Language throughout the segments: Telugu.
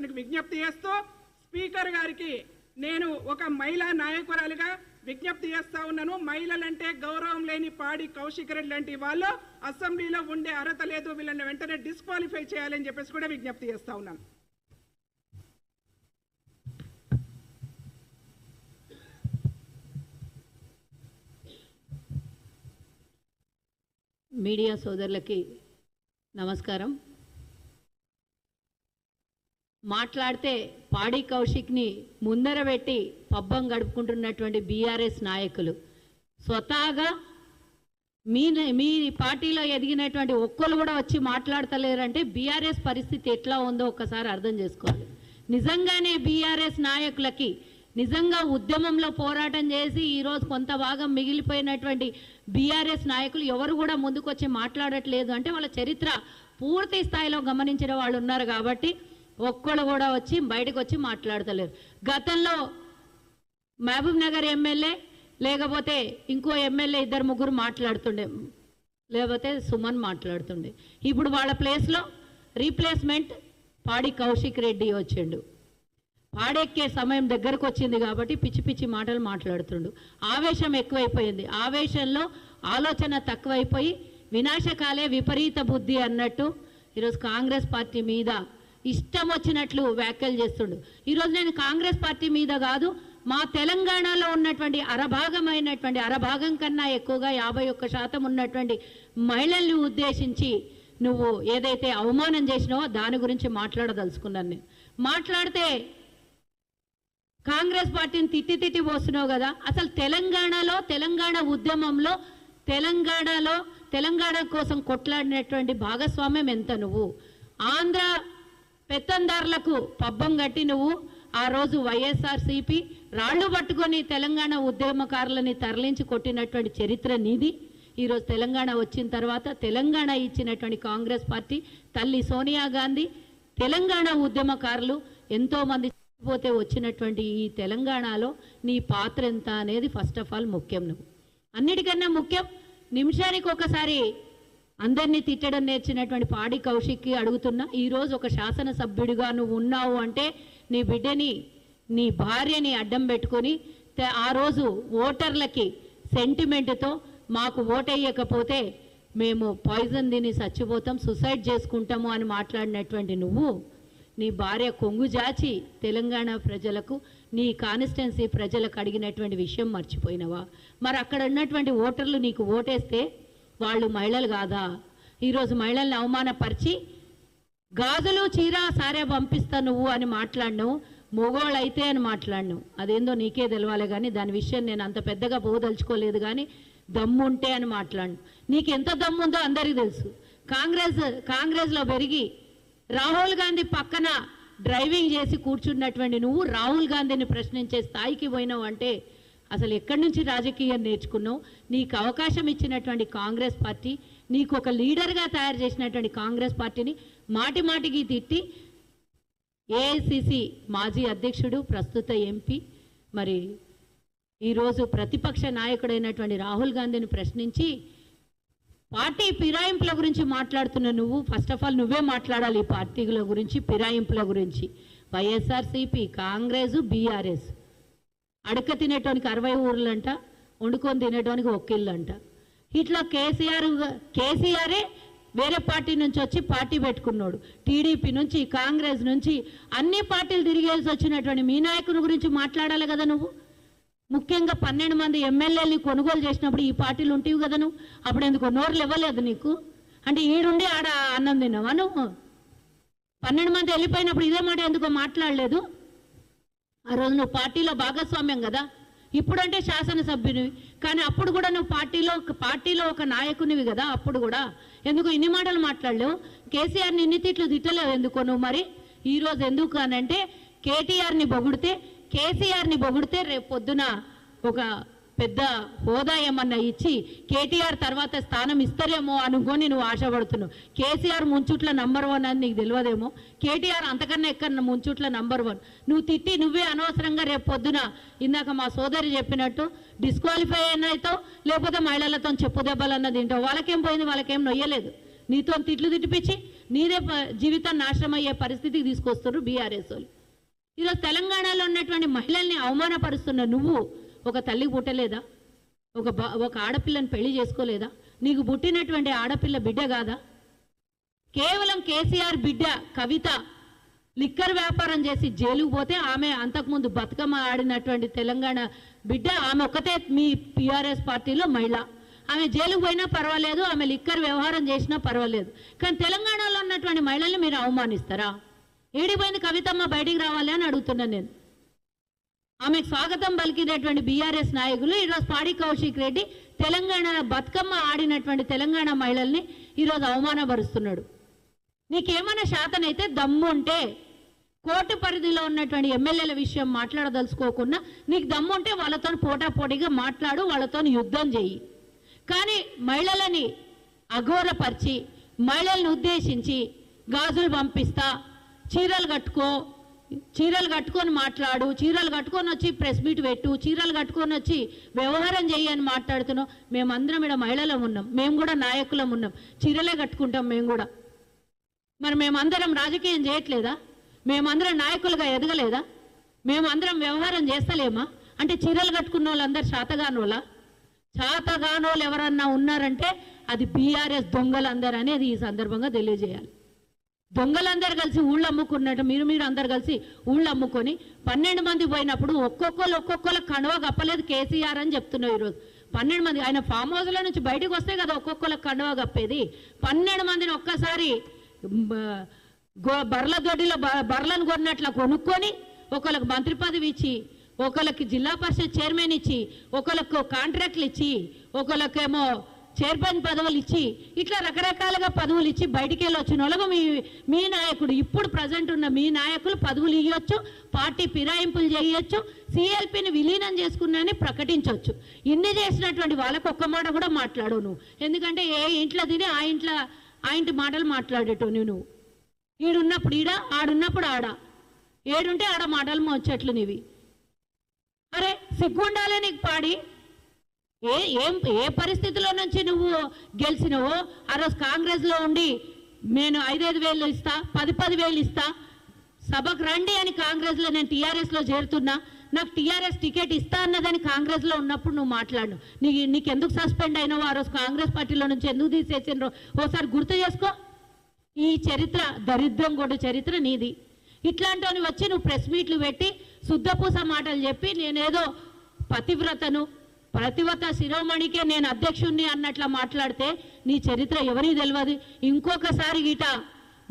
అతనికి విజ్ఞప్తి చేస్తూ స్పీకర్ గారికి నేను ఒక మహిళా నాయకురాలిగా విజ్ఞప్తి చేస్తా ఉన్నాను. మహిళలంటే గౌరవం లేని పాడి కౌశిక్ రెడ్డి లాంటి వాళ్ళు అసెంబ్లీలో ఉండే అర్హత లేదు. వీళ్ళని వెంటనే డిస్క్వాలిఫై చేయాలని చెప్పేసి కూడా విజ్ఞప్తి చేస్తా ఉన్నాను. మీడియా సోదరులకి నమస్కారం. మాట్లాడితే పాడి కౌశిక్ని ముందర పెట్టి పబ్బం గడుపుకుంటున్నటువంటి బీఆర్ఎస్ నాయకులు. స్వతహాగా మీ మీ పార్టీలో ఎదిగినటువంటి ఒక్కరు కూడా వచ్చి మాట్లాడతలేరంటే బీఆర్ఎస్ పరిస్థితి ఎట్లా ఉందో ఒక్కసారి అర్థం చేసుకోవాలి. నిజంగానే బీఆర్ఎస్ నాయకులకి నిజంగా ఉద్యమంలో పోరాటం చేసి ఈరోజు కొంత భాగం మిగిలిపోయినటువంటి బీఆర్ఎస్ నాయకులు ఎవరు కూడా ముందుకొచ్చి మాట్లాడట్లేదు అంటే వాళ్ళ చరిత్ర పూర్తి స్థాయిలో గమనించిన వాళ్ళు ఉన్నారు కాబట్టి ఒక్కళ్ళు కూడా వచ్చి బయటకు వచ్చి మాట్లాడతలేరు. గతంలో మహబూబ్ నగర్ ఎమ్మెల్యే లేకపోతే ఇంకో ఎమ్మెల్యే ఇద్దరు ముగ్గురు మాట్లాడుతుండే. లేకపోతే సుమన్ మాట్లాడుతుండే. ఇప్పుడు వాళ్ళ ప్లేస్లో రీప్లేస్మెంట్ పాడి కౌశిక్ రెడ్డి వచ్చిండు. పాడెక్కే సమయం దగ్గరకు వచ్చింది కాబట్టి పిచ్చి పిచ్చి మాటలు మాట్లాడుతుండు. ఆవేశం ఎక్కువైపోయింది. ఆవేశంలో ఆలోచన తక్కువైపోయి వినాశకాలే విపరీత బుద్ధి అన్నట్టు ఈరోజు కాంగ్రెస్ పార్టీ మీద ఇష్టం వచ్చినట్లు వ్యాఖ్యలు చేస్తుండు. ఈరోజు నేను కాంగ్రెస్ పార్టీ మీద కాదు మా తెలంగాణలో ఉన్నటువంటి అరభాగమైనటువంటి అరభాగం కన్నా ఎక్కువగా యాభై ఒక్క శాతం ఉన్నటువంటి మహిళల్ని ఉద్దేశించి నువ్వు ఏదైతే అవమానం చేసినావో దాని గురించి మాట్లాడదలుచుకున్నాను నేను. మాట్లాడితే కాంగ్రెస్ పార్టీని తిట్టి తిట్టి పోస్తున్నావు కదా. అసలు తెలంగాణలో తెలంగాణ ఉద్యమంలో తెలంగాణలో తెలంగాణ కోసం కొట్లాడినటువంటి భాగస్వామ్యం ఎంత నువ్వు? ఆంధ్ర పెత్తందారులకు పబ్బం కట్టి నువ్వు ఆ రోజు వైఎస్ఆర్ సిపి రాళ్ళు పట్టుకొని తెలంగాణ ఉద్యమకారులని తరలించి కొట్టినటువంటి చరిత్ర నీది. ఈరోజు తెలంగాణ వచ్చిన తర్వాత తెలంగాణ ఇచ్చినటువంటి కాంగ్రెస్ పార్టీ తల్లి సోనియా గాంధీ తెలంగాణ ఉద్యమకారులు ఎంతోమంది పోతే వచ్చినటువంటి ఈ తెలంగాణలో నీ పాత్ర ఎంత అనేది ఫస్ట్ ఆఫ్ ఆల్ ముఖ్యం నువ్వు. అన్నిటికన్నా ముఖ్యం నిమిషానికి ఒకసారి అందరినీ తిట్టడం నేర్చినటువంటి పాడి కౌశిక్కి అడుగుతున్నా ఈరోజు ఒక శాసనసభ్యుడిగా నువ్వు ఉన్నావు అంటే నీ బిడ్డని నీ భార్యని అడ్డం పెట్టుకొని ఆ రోజు ఓటర్లకి సెంటిమెంట్తో మాకు ఓటేయకపోతే మేము పాయిజన్ తిని చచ్చిపోతాం సుసైడ్ చేసుకుంటాము అని మాట్లాడినటువంటి నువ్వు నీ భార్య కొంగు జాచి తెలంగాణ ప్రజలకు నీ కాన్స్టిట్యున్సీ ప్రజలకు అడిగినటువంటి విషయం మర్చిపోయినవా? మరి అక్కడ ఉన్నటువంటి ఓటర్లు నీకు ఓటేస్తే వాళ్ళు మహిళలు కాదా? ఈరోజు మహిళల్ని అవమానపరిచి గాజులు చీర సారే పంపిస్తా నువ్వు అని మాట్లాడినావు మొగోళ్ళు అయితే అని మాట్లాడినావు అదేందో నీకే తెలవాలి కానీ దాని విషయం నేను అంత పెద్దగా పోదలుచుకోలేదు కానీ దమ్ము ఉంటే అని మాట్లాడు నీకు ఎంత దమ్ము ఉందో అందరికీ తెలుసు. కాంగ్రెస్ కాంగ్రెస్లో పెరిగి రాహుల్ గాంధీ పక్కన డ్రైవింగ్ చేసి కూర్చున్నటువంటి నువ్వు రాహుల్ గాంధీని ప్రశ్నించే స్థాయికి పోయినావు అంటే అసలు ఎక్కడి నుంచి రాజకీయం నేర్చుకున్నావు? నీకు అవకాశం ఇచ్చినటువంటి కాంగ్రెస్ పార్టీ నీకు ఒక లీడర్గా తయారు చేసినటువంటి కాంగ్రెస్ పార్టీని మాటి మాటికి తిట్టి ఏఐసిసి మాజీ అధ్యక్షుడు ప్రస్తుత ఎంపీ మరి ఈరోజు ప్రతిపక్ష నాయకుడైనటువంటి రాహుల్ గాంధీని ప్రశ్నించి పార్టీ ఫిరాయింపుల గురించి మాట్లాడుతున్న నువ్వు ఫస్ట్ ఆఫ్ ఆల్ నువ్వే మాట్లాడాలి ఈ పార్టీల గురించి ఫిరాయింపుల గురించి. YSRCP Congress BRS. అడక తినేటానికి అరవై ఊర్లంట వండుకొని తినేటోనికి ఇల్లు అంట ఇట్లా కేసీఆర్ కేసీఆరే వేరే పార్టీ నుంచి వచ్చి పార్టీ పెట్టుకున్నాడు. టీడీపీ నుంచి కాంగ్రెస్ నుంచి అన్ని పార్టీలు తిరిగేసి వచ్చినటువంటి మీ నాయకుని గురించి మాట్లాడాలి కదా నువ్వు? ముఖ్యంగా పన్నెండు మంది ఎమ్మెల్యేలు కొనుగోలు చేసినప్పుడు ఈ పార్టీలు ఉంటివి కదా నువ్వు? అప్పుడు ఎందుకు నోర్లు ఇవ్వలేదు నీకు? అంటే ఈడుండి ఆడ అన్నం తిన్నావా నువ్వు? పన్నెండు మంది వెళ్ళిపోయినప్పుడు ఇదే మాట ఎందుకో మాట్లాడలేదు? ఆ రోజు నువ్వు పార్టీలో భాగస్వామ్యం కదా? ఇప్పుడంటే శాసనసభ్యునివి. కానీ అప్పుడు కూడా నువ్వు పార్టీలో పార్టీలో ఒక నాయకునివి కదా అప్పుడు కూడా. ఎందుకు ఇన్ని మాటలు మాట్లాడలేవు? కేసీఆర్ని ఇన్ని తిట్లు తిట్టలేవు ఎందుకో నువ్వు మరి? ఈరోజు ఎందుకు అనంటే కేటీఆర్ని పొగిడితే కేసీఆర్ని పొగిడితే రేపు పొద్దున ఒక పెద్ద హోదా ఏమన్నా ఇచ్చి కేటీఆర్ తర్వాత స్థానం ఇస్తారేమో అనుకొని నువ్వు ఆశపడుతున్నావు. కేసీఆర్ ముంచుట్ల నంబర్ వన్ అని నీకు తెలియదేమో. కేటీఆర్ అంతకన్నా ఎక్కడ ముంచుట్ల నంబర్ వన్ నువ్వు తిట్టి నువ్వే అనవసరంగా రేపు పొద్దున ఇందాక మా సోదరి చెప్పినట్టు డిస్క్వాలిఫై అయినతో లేకపోతే మహిళలతో చెప్పు దెబ్బలు తింటావు. వాళ్ళకేం పోయింది వాళ్ళకేం నొయ్యలేదు. నీతో తిట్లు తిట్టిపించి నీదే జీవితం నాశనం అయ్యే పరిస్థితికి తీసుకొస్తున్నారు బీఆర్ఎస్ వాళ్ళు. ఈరోజు తెలంగాణలో ఉన్నటువంటి మహిళల్ని అవమానపరుస్తున్న నువ్వు ఒక తల్లి పుట్టలేదా? ఒక ఒక ఆడపిల్లని పెళ్ళి చేసుకోలేదా? నీకు పుట్టినటువంటి ఆడపిల్ల బిడ్డ కాదా? కేవలం కేసీఆర్ బిడ్డ కవిత లిక్కర్ వ్యాపారం చేసి జైలుకు పోతే ఆమె అంతకుముందు బతుకమ్మ ఆడినటువంటి తెలంగాణ బిడ్డ ఆమె ఒక్కతే మీ పిఆర్ఎస్ పార్టీలో మహిళ. ఆమె జైలుకు పోయినా పర్వాలేదు ఆమె లిక్కర్ వ్యవహారం చేసినా పర్వాలేదు. కానీ తెలంగాణలో ఉన్నటువంటి మహిళల్ని మీరు అవమానిస్తారా? ఏడిపోయింది కవితమ్మ బయటికి రావాలి అని అడుగుతున్నాను నేను. ఆమెకు స్వాగతం పలికినటువంటి బీఆర్ఎస్ నాయకులు ఈరోజు పాడి కౌశిక్ రెడ్డి తెలంగాణ బతుకమ్మ ఆడినటువంటి తెలంగాణ మహిళల్ని ఈరోజు అవమానపరుస్తున్నాడు. నీకేమైనా శాతనైతే దమ్ము ఉంటే కోర్టు పరిధిలో ఉన్నటువంటి ఎమ్మెల్యేల విషయం మాట్లాడదలుచుకోకుండా నీకు దమ్ము ఉంటే వాళ్ళతో పోటాపోటీగా మాట్లాడు వాళ్ళతో యుద్ధం చెయ్యి. కానీ మహిళలని అఘోరపరిచి మహిళలను ఉద్దేశించి గాజులు పంపిస్తా చీరలు కట్టుకో చీరలు కట్టుకొని మాట్లాడు చీరలు కట్టుకొని వచ్చి ప్రెస్ మీట్ పెట్టు చీరలు కట్టుకొని వచ్చి వ్యవహారం చెయ్యి అని మాట్లాడుతున్నాం మేమందరం ఇక్కడ మహిళలం ఉన్నాం. మేము కూడా నాయకులం ఉన్నాం. చీరలే కట్టుకుంటాం మేము కూడా. మరి మేమందరం రాజకీయం చేయట్లేదా? మేమందరం నాయకులుగా ఎదగలేదా? మేమందరం వ్యవహారం చేస్తలేమా? అంటే చీరలు కట్టుకున్న వాళ్ళందరూ శాతగానోళ్ళ శాతగానోళ్ళు ఎవరన్నా ఉన్నారంటే అది బీఆర్ఎస్ దొంగలందరూ అనేది ఈ సందర్భంగా తెలియజేయాలి. దొంగలందరూ కలిసి ఊళ్ళు అమ్ముకున్నట్టు మీరు మీరు అందరు కలిసి ఊళ్ళు అమ్ముకొని పన్నెండు మంది పోయినప్పుడు ఒక్కొక్కరు ఒక్కొక్కరు కణువ కప్పలేదు కేసీఆర్ అని చెప్తున్నావు ఈరోజు. పన్నెండు మంది ఆయన ఫామ్ హౌస్లో నుంచి బయటకు వస్తే కదా ఒక్కొక్కరు కణువ కప్పేది. పన్నెండు మందిని ఒక్కసారి గో- బర్ల దొడ్డిలో బ- బర్లను కొన్నట్ల కొనుక్కొని ఒకళ్ళకి మంత్రి పదవి ఇచ్చి ఒకళ్ళకి జిల్లా పరిషత్ చైర్మన్ ఇచ్చి ఒకళ్ళకు కాంట్రాక్ట్లు ఇచ్చి ఒకళ్ళకేమో చైర్మన్ పదవులు ఇచ్చి ఇట్లా రకరకాలుగా పదవులు ఇచ్చి బయటికి వెళ్ళి వచ్చిన వాళ్ళకు మీ మీ నాయకుడు ఇప్పుడు ప్రజెంట్ ఉన్న మీ నాయకులు పదవులు ఇవ్వచ్చు పార్టీ ఫిరాయింపులు చేయొచ్చు సిఎల్పిని విలీనం చేసుకున్నాని ప్రకటించవచ్చు ఇన్ని చేసినటువంటి వాళ్ళకు ఒక్క మాట కూడా మాట్లాడవు నువ్వు. ఎందుకంటే ఏ ఇంట్లో తిని ఆ ఇంట్లో ఆ ఇంటి మాటలు మాట్లాడేటో నువ్వు. ఈడున్నప్పుడు ఈడ ఆడున్నప్పుడు ఆడ. ఏడుంటే ఆడ మాటలు మోచెట్లు నీవి. అరే సిగ్గుండాలే నీకు పాడి. ఏ ఏం ఏ పరిస్థితిలో నుంచి నువ్వు గెలిచినవు ఆ రోజు కాంగ్రెస్లో ఉండి నేను ఐదైదు వేలు ఇస్తా పది పది వేలు ఇస్తా సభకు రండి అని కాంగ్రెస్లో నేను టీఆర్ఎస్లో చేరుతున్నా నాకు టీఆర్ఎస్ టికెట్ ఇస్తా అన్నదని కాంగ్రెస్లో ఉన్నప్పుడు నువ్వు మాట్లాడు. నీ నీకు ఎందుకు సస్పెండ్ అయినావు ఆ రోజు కాంగ్రెస్ పార్టీలో నుంచి ఎందుకు తీసేసిండ్రో ఓసారి గుర్తు చేసుకో. ఈ చరిత్ర దరిద్రం కూడా చరిత్ర నీది. ఇట్లాంటివని వచ్చి నువ్వు ప్రెస్ మీట్లు పెట్టి శుద్ధపూస మాటలు చెప్పి నేనేదో పతివ్రతను ప్రతి ఒక్క శిరోమణికే నేను అధ్యక్షుణ్ణి అన్నట్లా మాట్లాడితే నీ చరిత్ర ఎవరికి తెలియదు ఇంకొకసారి గిట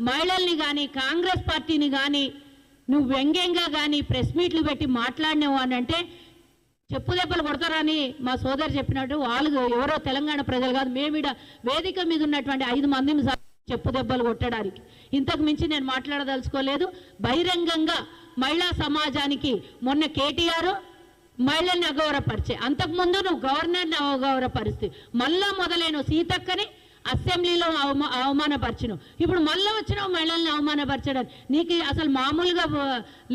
మహిళల్ని కానీ కాంగ్రెస్ పార్టీని కానీ నువ్వు వ్యంగ్యంగా కానీ ప్రెస్ మీట్లు పెట్టి మాట్లాడినావు అని అంటే చెప్పు దెబ్బలు కొడతారని మా సోదరు చెప్పినట్టు వాళ్ళు ఎవరో తెలంగాణ ప్రజలు కాదు. మేమిడ వేదిక మీద ఉన్నటువంటి ఐదు మందిని చెప్పు దెబ్బలు కొట్టడానికి. ఇంతకు మించి నేను మాట్లాడదలుచుకోలేదు. బహిరంగంగా మహిళా సమాజానికి మొన్న కేటీఆర్ మహిళల్ని అగౌరవపరిచే. అంతకుముందు నువ్వు గవర్నర్ని అగౌరవపరిస్తే మళ్ళా మొదలైన సీతక్కని అసెంబ్లీలో అవమా అవమానపరిచిను ఇప్పుడు మళ్ళీ వచ్చినావు మహిళల్ని అవమానపరచడానికి నీకు అసలు మామూలుగా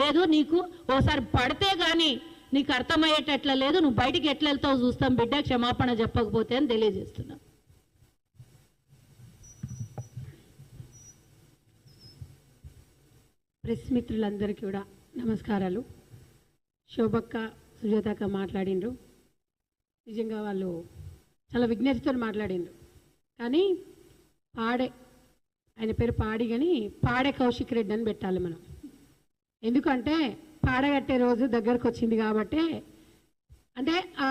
లేదు నీకు? ఓసారి పడితే కానీ నీకు అర్థమయ్యేటట్ల లేదు. నువ్వు బయటికి ఎట్లా వెళ్తావు చూస్తాం బిడ్డ. క్షమాపణ చెప్పకపోతే అని తెలియజేస్తున్నా. ప్రెస్ మిత్రులందరికీ కూడా నమస్కారాలు. శోభక్క సుజాతక్క మాట్లాడిండ్రు. నిజంగా వాళ్ళు చాలా విజ్ఞతతో మాట్లాడిండ్రు. కానీ పాడే ఆయన పేరు పాడి కానీ పాడే కౌశిక్ రెడ్డి అని పెట్టాలి మనం. ఎందుకంటే పాడగట్టే రోజు దగ్గరకు వచ్చింది కాబట్టి అంటే ఆ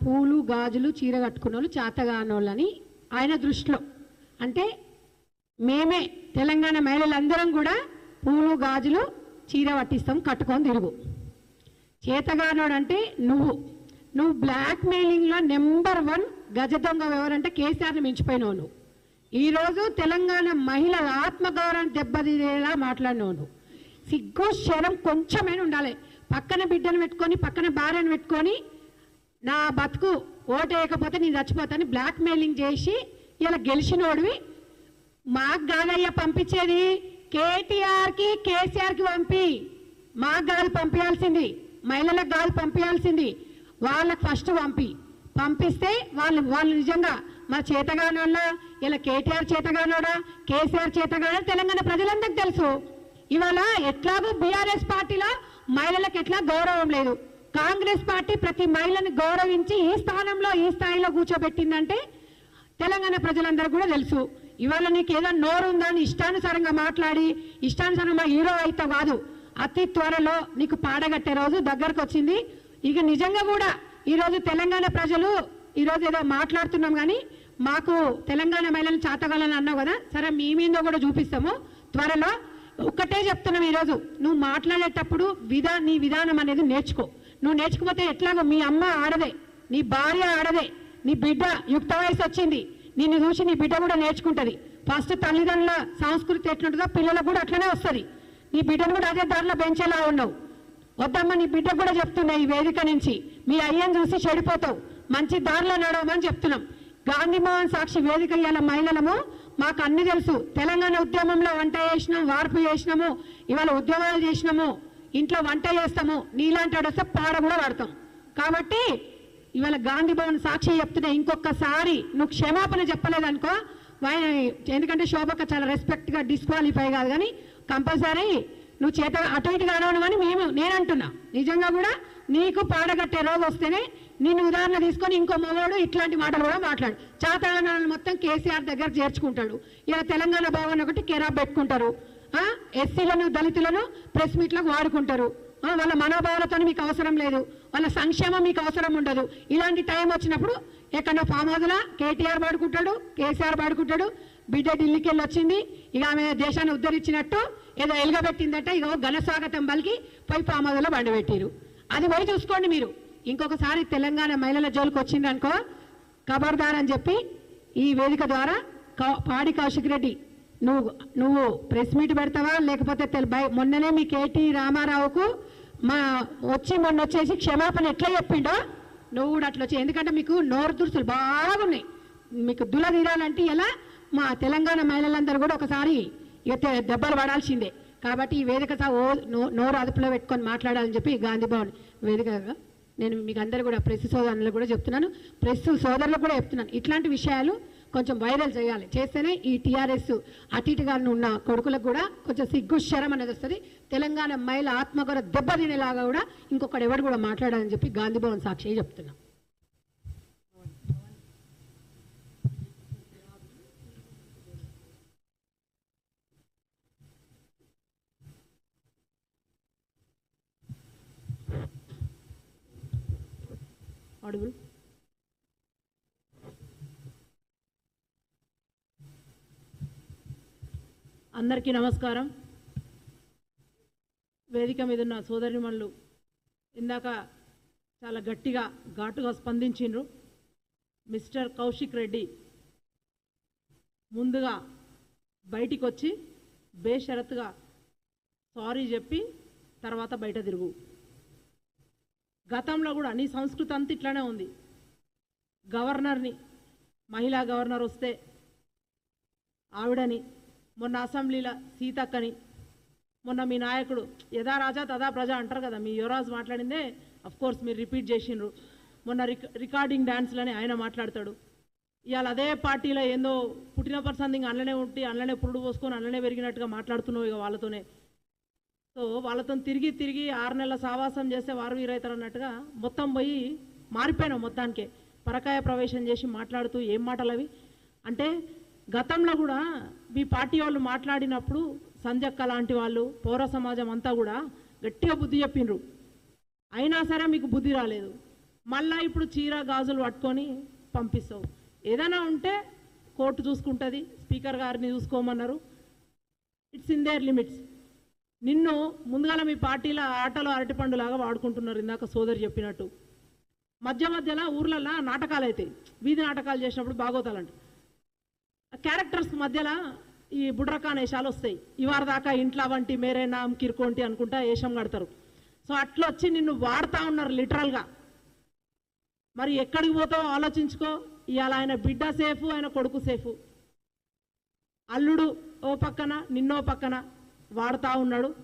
పూలు గాజులు చీర కట్టుకున్న వాళ్ళు చేతగానోళ్ళని ఆయన దృష్టిలో. అంటే మేమే తెలంగాణ మహిళలందరం కూడా పూలు గాజులు చీర పట్టిస్తాం కట్టుకొని తిరుగు. చేతగానోడంటే నువ్వు. నువ్వు బ్లాక్ మెయిలింగ్లో నెంబర్ వన్ గజ దొంగ ఎవరంటే కేసీఆర్ని మించిపోయినావు నువ్వు ఈరోజు తెలంగాణ మహిళల ఆత్మగౌరవం దెబ్బతీరేలా మాట్లాడినావు నువ్వు సిగ్గు శరం కొంచెమైనా ఉండాలి. పక్కన బిడ్డను పెట్టుకొని పక్కన భార్యను పెట్టుకొని నా బతుకు ఓటేయకపోతే నేను చచ్చిపోతాను బ్లాక్ మెయిలింగ్ చేసి ఇలా గెలిచినోడివి. మాకు కాదయ్యా పంపించేది కేటీఆర్కి కేసీఆర్కి పంపి. మాకు కాదు పంపించాల్సింది. మహిళలకు కాదు పంపించాల్సింది. వాళ్ళకి ఫస్ట్ పంపి. పంపిస్తే వాళ్ళు వాళ్ళు నిజంగా మా చేతగానోళ్ళ ఇలా కేటీఆర్ చేతగానోడా కేసీఆర్ చేతగానో తెలంగాణ ప్రజలందరికీ తెలుసు. ఇవాళ ఎట్లాగో బీఆర్ఎస్ పార్టీలో మహిళలకు ఎట్లా గౌరవం లేదు. కాంగ్రెస్ పార్టీ ప్రతి మహిళని గౌరవించి ఈ స్థానంలో ఈ స్థాయిలో కూర్చోబెట్టిందంటే తెలంగాణ ప్రజలందరూ కూడా తెలుసు. ఇవాళ నీకు ఏదో నోరు ఉందా అని ఇష్టానుసారంగా మాట్లాడి ఇష్టానుసారంగా హీరో అయితే కాదు. అతి త్వరలో నీకు పాడగట్టే రోజు దగ్గరకు వచ్చింది ఇక నిజంగా కూడా ఈరోజు తెలంగాణ ప్రజలు ఈరోజు ఏదో మాట్లాడుతున్నాం కానీ మాకు తెలంగాణ మహిళలు చాతగాలని అన్నావు కదా సరే మీ మీద కూడా చూపిస్తాము. త్వరలో ఒక్కటే చెప్తున్నాం ఈరోజు నువ్వు మాట్లాడేటప్పుడు విధా నీ విధానం అనేది నేర్చుకో. నువ్వు నేర్చుకోపోతే ఎట్లాగో మీ అమ్మ ఆడదే నీ భార్య ఆడదే నీ బిడ్డ యుక్త వయసు వచ్చింది నిన్ను చూసి నీ బిడ్డ కూడా నేర్చుకుంటది. ఫస్ట్ తల్లిదండ్రుల సంస్కృతి ఎట్లుంటుందో పిల్లలకు కూడా అట్లనే వస్తుంది. నీ బిడ్డను కూడా అదే దారిలో పెంచేలా ఉన్నావు వద్దమ్మ నీ బిడ్డకు కూడా చెప్తున్నా ఈ వేదిక నుంచి. మీ అయ్యని చూసి చెడిపోతావు. మంచి దారిలో నడవమని చెప్తున్నాం. గాంధీ మోహన్ సాక్షి వేదిక ఇవాళ మహిళలము మాకు అన్ని తెలుసు. తెలంగాణ ఉద్యమంలో వంట చేసినాం వార్పు చేసినాము ఇవాళ ఉద్యమాలు చేసినాము ఇంట్లో వంట చేస్తాము నీలాంటి వాడు వస్తే పాడ కూడా వాడతాం. కాబట్టి ఇవాళ గాంధీ భవన్ సాక్షి చెప్తున్నా ఇంకొకసారి నువ్వు క్షమాపణ చెప్పలేదనుకో ఎందుకంటే శోభక చాలా రెస్పెక్ట్గా డిస్క్వాలిఫై కాదు కానీ కంపల్సరీ. నువ్వు చేత అటు ఇటు కానవను అని మేము నేను అంటున్నా నిజంగా కూడా నీకు పాడగట్టే రోజు వస్తేనే నిన్ను ఉదాహరణ తీసుకొని ఇంకో మగవాడు ఇట్లాంటి మాటలు కూడా మాట్లాడు. చాతగానాలను మొత్తం కేసీఆర్ దగ్గర చేర్చుకుంటాడు. ఇలా తెలంగాణ భవన్ ఒకటి కేరాప్ పెట్టుకుంటారు. ఎస్సీలను దళితులను ప్రెస్ మీట్లకు వాడుకుంటారు. వాళ్ళ మనోభావాలతో మీకు అవసరం లేదు. వాళ్ళ సంక్షేమం మీకు అవసరం ఉండదు. ఇలాంటి టైం వచ్చినప్పుడు ఎక్కడ ఫామ్ హౌస్లా కేటీఆర్ పాడుకుంటాడు కేసీఆర్ పాడుకుంటాడు బిడ్డ ఢిల్లీకి వెళ్ళి వచ్చింది. ఇక ఆమె దేశాన్ని ఉద్ధరించినట్టు ఏదో ఎలగబెట్టిందంటే ఇక ఘన స్వాగతం పలికి పోయి ఫామ్ బండబెట్టిరు అది పోయి చూసుకోండి మీరు. ఇంకొకసారి తెలంగాణ మహిళల జోలికి వచ్చిందనుకో ఖబర్దార్ అని చెప్పి ఈ వేదిక ద్వారా పాడి కౌశిక్ రెడ్డి నువ్వు నువ్వు ప్రెస్ మీట్ పెడతావా? లేకపోతే తెలు- మొన్ననే మీ కేటీ రామారావుకు మా వచ్చి మొన్న వచ్చేసి క్షమాపణ ఎట్లా చెప్పిండో నువ్వు కూడా అట్లా వచ్చి ఎందుకంటే మీకు నోరు దురుసులు బాగున్నాయి. మీకు దుల తీరాలంటే ఎలా? మా తెలంగాణ మహిళలందరూ కూడా ఒకసారి ఇక దెబ్బలు పడాల్సిందే. కాబట్టి ఈ వేదిక ఓ నో- నోరు అదుపులో పెట్టుకొని మాట్లాడాలని చెప్పి గాంధీ భవన్ వేదికగా నేను మీకు అందరూ కూడా ప్రెస్ సోదరులు కూడా చెప్తున్నాను. ప్రెస్ సోదరులు కూడా చెప్తున్నాను. ఇట్లాంటి విషయాలు కొంచెం వైరల్ చేయాలి. చేస్తేనే ఈ టీఆర్ఎస్ అటు ఇటుగా ఉన్న కొడుకులకు కూడా కొంచెం సిగ్గు శరం అనేది వస్తుంది. తెలంగాణ మహిళ ఆత్మ దెబ్బ దెబ్బతినేలాగా కూడా ఇంకొకటి ఎవరు కూడా మాట్లాడాలని చెప్పి గాంధీ భవన్ సాక్షి చెప్తున్నాను audible. అందరికీ నమస్కారం. వేదిక మీద ఉన్న సోదరిమణులు ఇందాక చాలా గట్టిగా ఘాటుగా స్పందించిండ్రు. మిస్టర్ కౌశిక్ రెడ్డి ముందుగా బయటికి వచ్చి బేషరత్గా సారీ చెప్పి తర్వాత బయట తిరుగు. గతంలో కూడా నీ సంస్కృతి అంతా ఇట్లానే ఉంది. గవర్నర్ని మహిళా గవర్నర్ వస్తే ఆవిడని మొన్న అసెంబ్లీలో సీతక్కని మొన్న మీ నాయకుడు యథా రాజా తదా ప్రజ అంటారు కదా మీ యువరాజు మాట్లాడిందే అఫ్ కోర్స్ మీరు రిపీట్ చేసిండ్రు. మొన్న రిక రికార్డింగ్ డ్యాన్స్లని ఆయన మాట్లాడతాడు. ఇవాళ అదే పార్టీలో ఏందో పుట్టిన పర్సన్ ఇంకా అందులోనే ఉంటే అందులోనే పురుడు పోసుకొని అందులోనే పెరిగినట్టుగా మాట్లాడుతున్నావు ఇక వాళ్ళతోనే. సో వాళ్ళతో తిరిగి తిరిగి ఆరు నెలల సావాసం చేస్తే వారు వీరవుతారు అన్నట్టుగా మొత్తం పోయి మారిపోయినాం మొత్తానికే. పరకాయ ప్రవేశం చేసి మాట్లాడుతూ ఏం మాటలు అవి అంటే గతంలో కూడా మీ పార్టీ వాళ్ళు మాట్లాడినప్పుడు సంజక్క లాంటి వాళ్ళు పౌర సమాజం అంతా కూడా గట్టిగా బుద్ధి చెప్పిండ్రు అయినా సరే మీకు బుద్ధి రాలేదు. మళ్ళా ఇప్పుడు చీర గాజులు పట్టుకొని పంపిస్తావు. ఏదైనా ఉంటే కోర్టు చూసుకుంటుంది స్పీకర్ గారిని చూసుకోమన్నారు. ఇట్స్ ఇన్ దేర్ లిమిట్స్ నిన్ను ముందుగాల మీ పార్టీల ఆటలు అరటిపండులాగా వాడుకుంటున్నారు ఇందాక సోదరి చెప్పినట్టు. మధ్య మధ్యలో ఊర్లలో నాటకాలు అవుతాయి వీధి నాటకాలు చేసినప్పుడు బాగోతాలంట క్యారెక్టర్స్ మధ్యలో ఈ బుడ్రకాన్ వేషాలు వస్తాయి. ఇవాళ దాకా ఇంట్లో వంటి మేరే నామ్ కిరుకోంటి అనుకుంటా వేషం కడతారు. సో అట్లా వచ్చి నిన్ను వాడుతూ ఉన్నారు లిటరల్గా. మరి ఎక్కడికి పోతావో ఆలోచించుకో. ఇవాళ ఆయన బిడ్డ సేఫ్ ఆయన కొడుకు సేఫ్. అల్లుడు ఓ పక్కన నిన్నో పక్కన వాడుతూ ఉన్నాడు.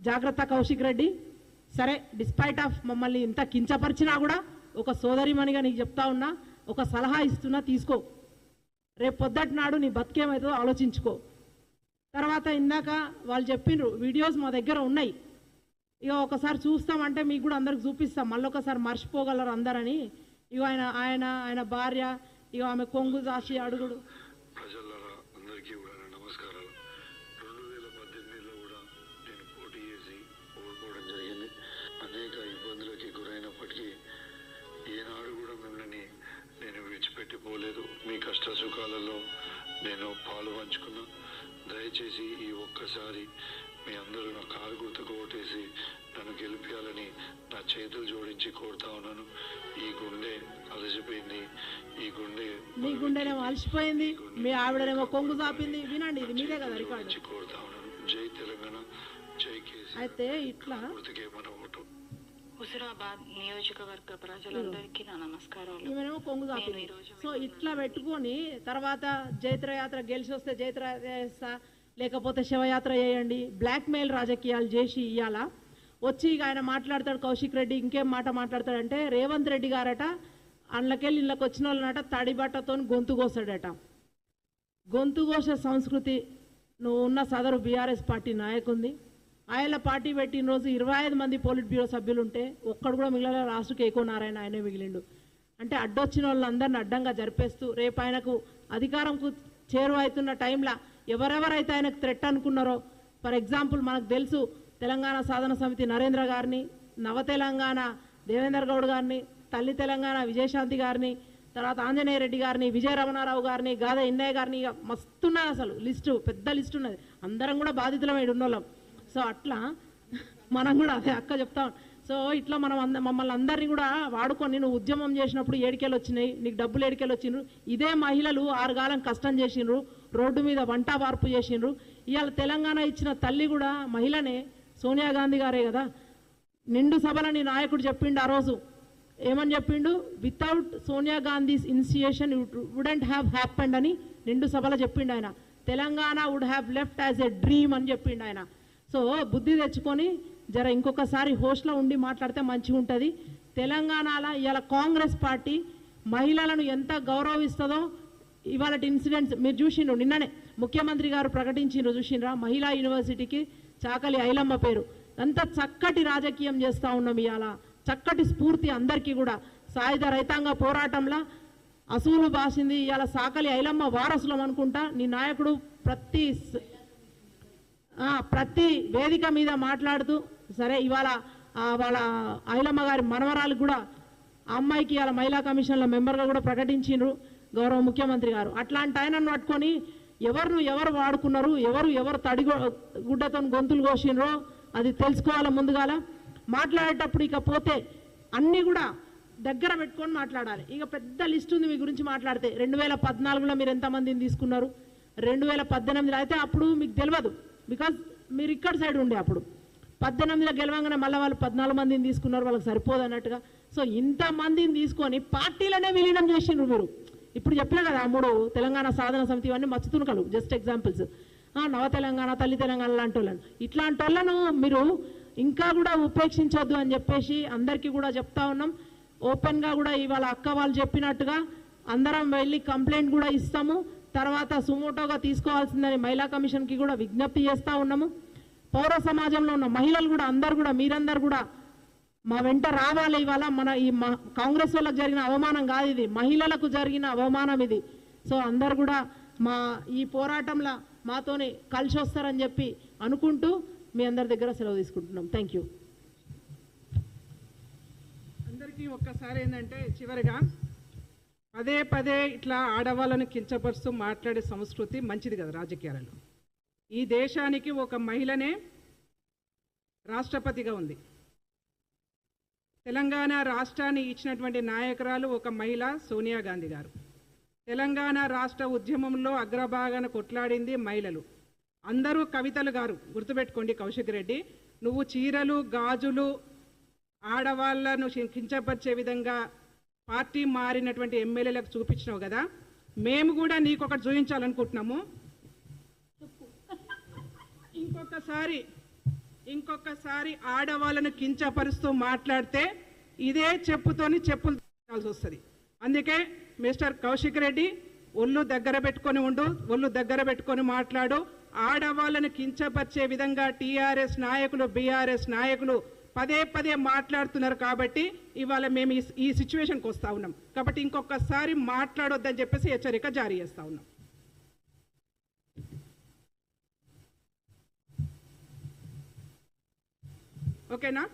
జాగ్రత్త కౌశిక్ రెడ్డి. సరే డిస్పైట్ ఆఫ్ మమ్మల్ని ఇంత కించపరిచినా కూడా ఒక సోదరిమణిగా నీకు చెప్తా ఉన్నా ఒక సలహా ఇస్తున్నా తీసుకో. రేపు పొద్దటి నాడు నీ బతికేమవుతుందో ఆలోచించుకో. తర్వాత ఇందాక వాళ్ళు చెప్పిండ్రు వీడియోస్ మా దగ్గర ఉన్నాయి. ఇక ఒకసారి చూస్తామంటే మీకు కూడా అందరికి చూపిస్తాం. మళ్ళీ ఒకసారి మర్చిపోగలరు అందరని. ఇక ఆయన ఆయన ఆయన భార్య ఇక ఆమె కొంగు దాసి అడుగుడు. సుఖాలలో నేను పాలు పంచుకున్నా. దయచేసి ఈ ఒక్కసారి మీ అందరూ నా కారు గుర్తుకు ఓటేసి నన్ను గెలిపించాలని నా చేతులు జోడించి కోరుతా ఉన్నాను. ఈ గుండె అలసిపోయింది. ఈ గుండె మీ గుండెనేమో అలసిపోయింది. మీ ఆవిడనేమో కొంగు చాపింది వినండి ఇది మీదే కదా రికార్డు. కోరుతా ఉన్నాను. జై తెలంగాణ జై కేసీ అయితే ఇట్లా హుజురాబాద్ నియోజకవర్గ ప్రజలందరికీ నా నమస్కారాలు. కొంగు సో ఇట్లా పెట్టుకొని తర్వాత జైత్రయాత్ర గెలిచి వస్తే జైత్రయాత్ర చేస్తా లేకపోతే శివయాత్ర చేయండి బ్లాక్మెయిల్ రాజకీయాలు చేసి ఇయ్యాల? వచ్చి ఇక ఆయన మాట్లాడతాడు కౌశిక్ రెడ్డి ఇంకేం మాట మాట్లాడతాడంటే రేవంత్ రెడ్డి గారట అందులోకెళ్ళి ఇళ్ళకి వచ్చిన వాళ్ళనట తడి బట్టతో గొంతు కోసాడట గొంతు కోస సంస్కృతి నువ్వు ఉన్న సదరు బీఆర్ఎస్ పార్టీ నాయకుంది. ఆయన పార్టీ పెట్టిన రోజు ఇరవై ఐదు మంది పోలిట్ బ్యూరో సభ్యులు ఉంటే ఒక్కడు కూడా మిగిలిన రాష్ట్ర కేకో నారాయణ ఆయనే మిగిలిండు. అంటే అడ్డొచ్చిన వాళ్ళందరిని అడ్డంగా జరిపేస్తూ రేపు ఆయనకు అధికారంకు చేరువవుతున్న టైంలో ఎవరెవరైతే ఆయనకు థ్రెట్ అనుకున్నారో ఫర్ ఎగ్జాంపుల్ మనకు తెలుసు తెలంగాణ సాధన సమితి నరేంద్ర గారిని నవ తెలంగాణ దేవేందర్ గౌడ్ గారిని తల్లి తెలంగాణ విజయశాంతి గారిని తర్వాత ఆంజనేయ రెడ్డి గారిని విజయ రమణారావు గారిని గాధ ఇన్నయ్య గారిని ఇక మస్తున్నది అసలు లిస్టు పెద్ద లిస్టు ఉన్నది. అందరం కూడా బాధితులమైన ఉన్నోళ్ళం సో అట్లా మనం కూడా అదే అక్క చెప్తాం. సో ఇట్లా మనం అంద మమ్మల్ని అందరినీ కూడా వాడుకొని నువ్వు ఉద్యమం చేసినప్పుడు ఏడికెళ్ళి వచ్చినాయి నీకు డబ్బులు ఏడికెళ్ళి వచ్చిండ్రు. ఇదే మహిళలు ఆరుగాలం కష్టం చేసిండ్రు రోడ్డు మీద వంట వార్పు చేసిండ్రు. ఇవాళ తెలంగాణ ఇచ్చిన తల్లి కూడా మహిళనే సోనియా గాంధీ గారే కదా. నిండు సభలని నాయకుడు చెప్పిండు ఆ రోజు. ఏమని చెప్పిండు? Without Sonia Gandhi's initiation wouldn't have happened అని నిండు సభలో చెప్పిండు ఆయన. Telangana would have left as a dream అని చెప్పిండు ఆయన. సో బుద్ధి తెచ్చుకొని జర ఇంకొకసారి హోస్ట్లో ఉండి మాట్లాడితే మంచిగా ఉంటుంది. తెలంగాణలో ఇవాళ కాంగ్రెస్ పార్టీ మహిళలను ఎంత గౌరవిస్తుందో ఇవాళ ఇన్సిడెంట్స్ మీరు చూసిండ్రు నిన్ననే ముఖ్యమంత్రి గారు ప్రకటించిండ్రు చూసిండ్రా మహిళా యూనివర్సిటీకి చాకలి ఐలమ్మ పేరు. అంత చక్కటి రాజకీయం చేస్తూ ఉన్నాం ఇవాళ చక్కటి స్ఫూర్తి అందరికీ కూడా. సాయుధ రైతాంగ పోరాటంలో అసూలు బాసింది ఇవాళ సాకలి ఐలమ్మ వారసులం అనుకుంటా. నీ నాయకుడు ప్రతి ప్రతి వేదిక మీద మాట్లాడుతూ సరే ఇవాళ వాళ్ళ ఐలమ్మ గారి మనవరాలు కూడా ఆ అమ్మాయికి ఇవాళ మహిళా కమిషన్ల మెంబర్గా కూడా ప్రకటించిండ్రు గౌరవ ముఖ్యమంత్రి గారు. అట్లాంటి ఆయనను పట్టుకొని ఎవరు ఎవరు వాడుకున్నారు ఎవరు ఎవరు తడి గుడ్డతో గొంతులు కోసిండ్రో అది తెలుసుకోవాలి ముందుగాల? మాట్లాడేటప్పుడు ఇక పోతే అన్నీ కూడా దగ్గర పెట్టుకొని మాట్లాడాలి. ఇక పెద్ద లిస్ట్ ఉంది మీ గురించి మాట్లాడితే. రెండు వేల పద్నాలుగులో మీరు ఎంతమందిని తీసుకున్నారు? రెండు వేల పద్దెనిమిదిలో. అయితే అప్పుడు మీకు తెలియదు బికాజ్ మీరు ఇక్కడ సైడ్ ఉండే అప్పుడు. పద్దెనిమిదిలో గెలవంగానే మళ్ళీ వాళ్ళు పద్నాలుగు మందిని తీసుకున్నారు వాళ్ళకి సరిపోదు అన్నట్టుగా. సో ఇంతమందిని తీసుకొని పార్టీలనే విలీనం చేసిండ్రు మీరు ఇప్పుడు చెప్పినా కదా మూడు తెలంగాణ సాధన సమితి ఇవన్నీ మచ్చుతునకలు జస్ట్ ఎగ్జాంపుల్స్ నవ తెలంగాణ తల్లి తెలంగాణ లాంటి వాళ్ళని. ఇట్లాంటి వాళ్ళను మీరు ఇంకా కూడా ఉపేక్షించొద్దు అని చెప్పేసి అందరికీ కూడా చెప్తా ఉన్నాం. ఓపెన్గా కూడా ఇవాళ అక్క వాళ్ళు చెప్పినట్టుగా అందరం వెళ్ళి కంప్లైంట్ కూడా ఇస్తాము. తర్వాత సుమోటోగా తీసుకోవాల్సిందని మహిళా కమిషన్కి కూడా విజ్ఞప్తి చేస్తూ ఉన్నాము. పౌర సమాజంలో ఉన్న మహిళలు కూడా అందరు కూడా మీరందరు కూడా మా వెంట రావాలి ఇవాళ. మన ఈ కాంగ్రెస్ వాళ్ళకి జరిగిన అవమానం కాదు ఇది. మహిళలకు జరిగిన అవమానం ఇది. సో అందరు కూడా మా ఈ పోరాటంలో మాతోని కలిసి వస్తారని చెప్పి అనుకుంటూ మీ అందరి దగ్గర సెలవు తీసుకుంటున్నాం. థ్యాంక్ యూ అందరికీ ఒక్కసారి ఏంటంటే చివరిగా పదే పదే ఇట్లా ఆడవాళ్ళను కించపరుస్తూ మాట్లాడే సంస్కృతి మంచిది కదా రాజకీయాలలో. ఈ దేశానికి ఒక మహిళనే రాష్ట్రపతిగా ఉంది. తెలంగాణ రాష్ట్రాన్ని ఇచ్చినటువంటి నాయకురాలు ఒక మహిళ సోనియా గాంధీ గారు. తెలంగాణ రాష్ట్ర ఉద్యమంలో అగ్రభాగాన కొట్లాడింది మహిళలు. అందరూ కవితలు గారు గుర్తుపెట్టుకోండి కౌశిక్ రెడ్డి. నువ్వు చీరలు గాజులు ఆడవాళ్ళను కించపరిచే విధంగా పార్టీ మారినటువంటి ఎమ్మెల్యేలకు చూపించినావు కదా మేము కూడా నీకు ఒకటి చూపించాలనుకుంటున్నాము ఇంకొకసారి ఇంకొకసారి ఆడవాళ్ళను కించపరుస్తూ మాట్లాడితే ఇదే చెప్పుతోని చెప్పులు తీయాల్సి వస్తుంది. అందుకే మిస్టర్ కౌశిక్ రెడ్డి ఒళ్ళు దగ్గర పెట్టుకొని ఉండు ఒళ్ళు దగ్గర పెట్టుకొని మాట్లాడు. ఆడవాళ్ళను కించపరిచే విధంగా టీఆర్ఎస్ నాయకులు బీఆర్ఎస్ నాయకులు పదే పదే మాట్లాడుతున్నారు కాబట్టి ఇవాళ మేము ఈ ఈ సిచ్యువేషన్కి వస్తా ఉన్నాం. కాబట్టి ఇంకొకసారి మాట్లాడొద్దని చెప్పేసి హెచ్చరిక జారీ చేస్తా ఉన్నాం. ఓకేనా?